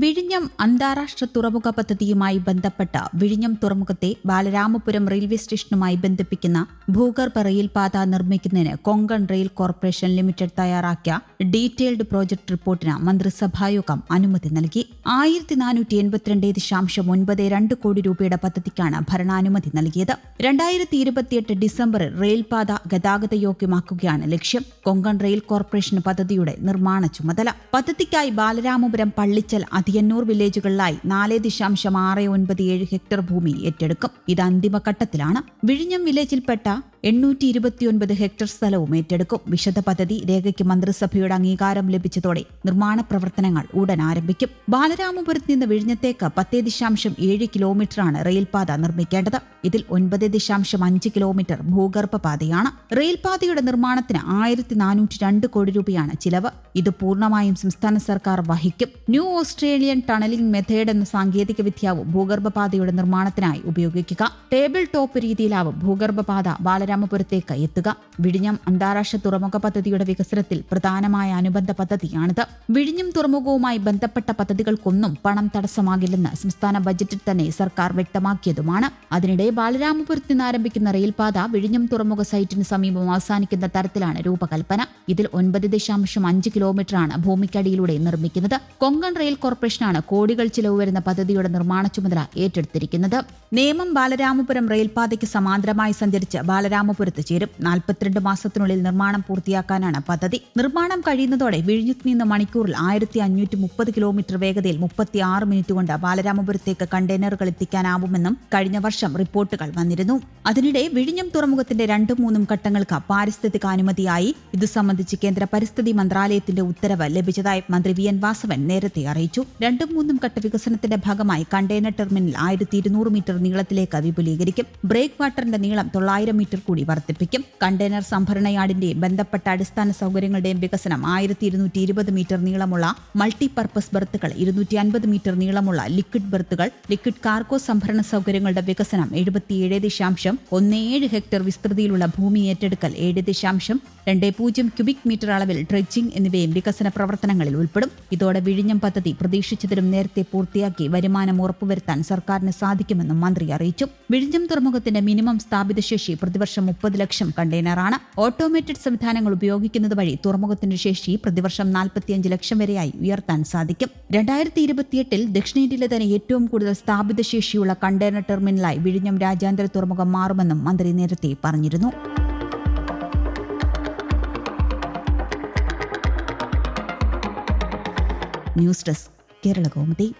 വിഴിഞ്ഞം അന്താരാഷ്ട്ര തുറമുഖ പദ്ധതിയുമായി ബന്ധപ്പെട്ട വിഴിഞ്ഞം തുറമുഖത്തെ ബാലരാമപുരം റെയിൽവേ സ്റ്റേഷനുമായി ബന്ധിപ്പിക്കുന്ന ഭൂഗർഭ റെയിൽപാത നിർമ്മിക്കുന്നതിന് കൊങ്കൺ റെയിൽ കോർപ്പറേഷൻ ലിമിറ്റഡ് തയ്യാറാക്കിയ ഡീറ്റെയിൽഡ് പ്രോജക്ട് റിപ്പോർട്ടിന് മന്ത്രിസഭായോഗം അനുമതി നൽകി. ആയിരത്തി നാനൂറ്റി എൺപത്തിരണ്ട് ദശാംശം ഒൻപത് രണ്ട് കോടി രൂപയുടെ പദ്ധതിക്കാണ് ഭരണാനുമതി നൽകിയത്. രണ്ടായിരത്തി ഇരുപത്തിയെട്ട് ഡിസംബറിൽ റെയിൽപാത ഗതാഗത യോഗ്യമാക്കുകയാണ് ലക്ഷ്യം. കൊങ്കൺ റെയിൽ കോർപ്പറേഷൻ പദ്ധതിയുടെ നിർമ്മാണ ചുമതല. പദ്ധതിക്കായി ബാലരാമപുരം പള്ളിച്ചൽ അതിയന്നൂർ വില്ലേജുകളിലായി നാല് ദശാംശം ആറ് ഒൻപത് ഏഴ് ഹെക്ടർ ഭൂമി ഏറ്റെടുക്കും. ഇത് അന്തിമഘട്ടത്തിലാണ്. വിഴിഞ്ഞം വില്ലേജിൽപ്പെട്ട എണ്ണൂറ്റി ഇരുപത്തിയൊൻപത് ഹെക്ടർ സ്ഥലവും ഏറ്റെടുക്കും. വിശദ പദ്ധതി രേഖയ്ക്ക് മന്ത്രിസഭയുടെ അംഗീകാരം ലഭിച്ചതോടെ നിർമ്മാണ പ്രവർത്തനങ്ങൾ ഉടൻ ആരംഭിക്കും. ബാലരാമപുരത്ത് നിന്ന് വിഴിഞ്ഞത്തേക്ക് പത്തേ ദശാംശം ഏഴ് കിലോമീറ്ററാണ് റെയിൽപാത നിർമ്മിക്കേണ്ടത്. ഇതിൽ ഒൻപത് ദശാംശം അഞ്ച് കിലോമീറ്റർ ഭൂഗർഭപാതയാണ്. റെയിൽപാതയുടെ നിർമ്മാണത്തിന് ആയിരത്തി നാനൂറ്റി രണ്ട് കോടി രൂപയാണ് ചിലവ്. ഇത് പൂർണമായും സംസ്ഥാന സർക്കാർ വഹിക്കും. ന്യൂ ഓസ്ട്രേലിയൻ ടണലിംഗ് മെത്തേഡ് എന്ന സാങ്കേതിക വിദ്യാവും ഭൂഗർഭപാതയുടെ നിർമ്മാണത്തിനായി ഉപയോഗിക്കുക. ടേബിൾ ടോപ്പ് രീതിയിലാവും ഭൂഗർഭപാത ബാലരാമപുരത്തേക്ക് എത്തുക. വിഴിഞ്ഞം അന്താരാഷ്ട്ര തുറമുഖ പദ്ധതിയുടെ വികസനത്തിൽ പ്രധാനമായ അനുബന്ധ പദ്ധതിയാണിത്. വിഴിഞ്ഞം തുറമുഖവുമായി ബന്ധപ്പെട്ട പദ്ധതികൾക്കൊന്നും പണം തടസ്സമാകില്ലെന്ന് സംസ്ഥാന ബജറ്റിൽ തന്നെ സർക്കാർ വ്യക്തമാക്കിയതുമാണ്. അതിനിടെ ബാലരാമപുരത്ത് നിന്ന് ആരംഭിക്കുന്ന റെയിൽപാത വിഴിഞ്ഞം തുറമുഖ സൈറ്റിന് സമീപം അവസാനിക്കുന്ന തരത്തിലാണ് രൂപകൽപ്പന. ഇതിൽ ഒൻപത് ദശാംശം അഞ്ച് കിലോമീറ്ററാണ് ഭൂമിക്കടിയിലൂടെ നിർമ്മിക്കുന്നത്. കൊങ്കൺ റെയിൽ കോർപ്പറേഷനാണ് കോടികൾ ചിലവ് വരുന്ന പദ്ധതിയുടെ നിർമ്മാണ ചുമതല ഏറ്റെടുത്തിരിക്കുന്നത്. നേമം ബാലരാമപുരം റെയിൽപാതയ്ക്ക് സമാന്തരമായി സഞ്ചരിച്ച് ബാലരാമപുരത്ത് ചേരും. നാൽപ്പത്തിരണ്ട് മാസത്തിനുള്ളിൽ നിർമ്മാണം പൂർത്തിയാക്കാനാണ് പദ്ധതി. നിർമ്മാണം കഴിയുന്നതോടെ വിഴിഞ്ഞത്ത് നിന്ന് മണിക്കൂറിൽ ആയിരത്തി അഞ്ഞൂറ്റി മുപ്പത് കിലോമീറ്റർ വേഗതയിൽ മുപ്പത്തി ആറ് മിനിറ്റ് കൊണ്ട് ബാലരാമപുരത്തേക്ക് കണ്ടെയ്നറുകൾ എത്തിക്കാനാവുമെന്നും കഴിഞ്ഞ വർഷം റിപ്പോർട്ടുകൾ വന്നിരുന്നു. അതിനിടെ വിഴിഞ്ഞം തുറമുഖത്തിന്റെ രണ്ടും മൂന്നും ഘട്ടങ്ങൾക്ക് പാരിസ്ഥിതിക അനുമതിയായി. ഇത് സംബന്ധിച്ച് കേന്ദ്ര പരിസ്ഥിതി മന്ത്രാലയത്തിന്റെ ഉത്തരവ് ലഭിച്ചതായി മന്ത്രി വി. എൻ. വാസവൻ നേരത്തെ അറിയിച്ചു. രണ്ടും മൂന്നും ഘട്ട വികസനത്തിന്റെ ഭാഗമായി കണ്ടെയ്നർ ടെർമിനൽ ആയിരത്തി ഇരുന്നൂറ് മീറ്റർ നീളത്തിലേക്ക് വിപുലീകരിക്കും. ബ്രേക്ക് വാട്ടറിന്റെ നീളം തൊള്ളായിരം മീറ്റർ കൂടി വർദ്ധിപ്പിക്കും. കണ്ടെയ്നർ സംഭരണ യാർഡിന്റെയും ബന്ധപ്പെട്ട അടിസ്ഥാന സൗകര്യങ്ങളുടെയും വികസനം ആയിരത്തി ഇരുന്നൂറ്റി ഇരുപത് മീറ്റർ നീളമുള്ള മൾട്ടിപർപ്പസ് ബർത്തുകൾ ഇരുന്നൂറ്റി അൻപത് മീറ്റർ നീളമുള്ള ലിക്വിഡ് ബർത്തുകൾ ലിക്വിഡ് കാർഗോ സംഭരണ സൗകര്യങ്ങളുടെ വികസനം എഴുപത്തിയേഴ് ദശാംശം ഒന്ന് ഏഴ് ഹെക്ടർ വിസ്തൃതിയിലുള്ള ഭൂമി ഏറ്റെടുക്കൽ ഏഴ് ദശാംശം രണ്ട് പൂജ്യം ക്യൂബിക് മീറ്റർ അളവിൽ ഡ്രെഡ്ജിംഗ് എന്നിവയും വികസന പ്രവർത്തനങ്ങളിൽ ഉൾപ്പെടും. ഇതോടെ വിഴിഞ്ഞം പദ്ധതി പ്രതീക്ഷിച്ചതിലും നേരത്തെ പൂർത്തിയാക്കി വരുമാനം ഉറപ്പുവരുത്താൻ സർക്കാരിന് സാധിക്കുമെന്നും മന്ത്രി അറിയിച്ചു. വിഴിഞ്ഞം തുറമുഖത്തിന്റെ മിനിമം സ്ഥാപിത ശേഷി പ്രതിവർഷം മുപ്പത് ലക്ഷം കണ്ടെയ്നറാണ്. ഓട്ടോമേറ്റഡ് സംവിധാനങ്ങൾ ഉപയോഗിക്കുന്നത് വഴി തുറമുഖത്തിന്റെ ശേഷി പ്രതിവർഷം നാൽപ്പത്തിയഞ്ച് ലക്ഷം വരെയായി ഉയർത്താൻ സാധിക്കും. രണ്ടായിരത്തി ഇരുപത്തിയെട്ടിൽ ദക്ഷിണേന്ത്യയിലെ തന്നെ ഏറ്റവും കൂടുതൽ സ്ഥാപിത ശേഷിയുള്ള കണ്ടെയ്നർ ടെർമിനലായി വിഴിഞ്ഞം രാജ്യാന്തര തുറമുഖം മാറുമെന്നും മന്ത്രി നേരത്തെ പറഞ്ഞിരുന്നു. News desk Kerala Kaumudi